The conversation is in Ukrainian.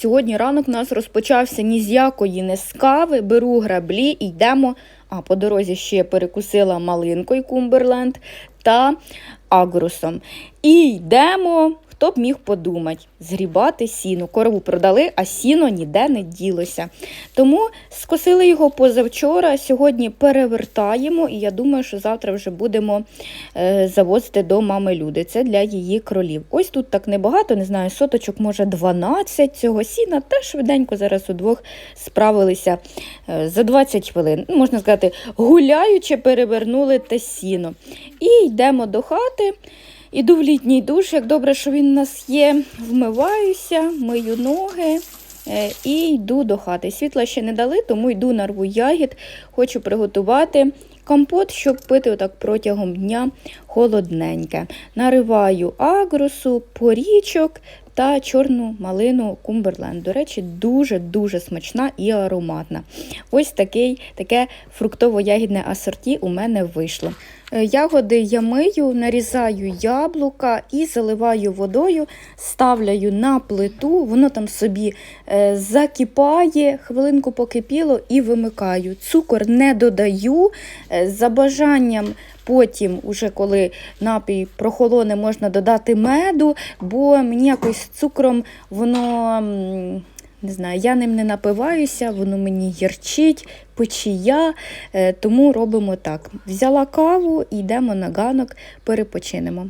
Сьогодні ранок у нас розпочався ні з якої, не з кави. Беру граблі і йдемо. А по дорозі ще перекусила малинкою Кумберленд та агрусом. І йдемо. Хто б міг подумати, згрібати сіно. Корову продали, а сіно ніде не ділося. Тому скосили його позавчора, сьогодні перевертаємо, і я думаю, що завтра вже будемо е, завозити до мами люди. Це для її кролів. Ось тут так небагато, не знаю, соточок, може 12 цього сіна. Та швиденько зараз удвох справилися е, за 20 хвилин. Ну, Можна сказати, гуляючи, перевернули те сіно. І йдемо до хати. Іду в літній душ, як добре, що він у нас є. Вмиваюся, мию ноги е, і йду до хати. Світла ще не дали, тому йду нарву ягід. Хочу приготувати компот, щоб пити отак протягом дня холодненьке. Нариваю агрусу, порічок та чорну малину Кумберленд. До речі, дуже-дуже смачна і ароматна. Ось такий, таке фруктово-ягідне асорті у мене вийшло. Е, Ягоди я мию, нарізаю яблука і заливаю водою, ставляю на плиту, воно там собі е, закипає, хвилинку покипіло і вимикаю. Цукор не додаю. Е, За бажанням потім, уже коли напій прохолоне, можна додати меду, бо мені якось з цукром воно. Не знаю, я ним не напиваюся, воно мені ярчить, печія, е, тому робимо так. Взяла каву йдемо на ганок, перепочинемо.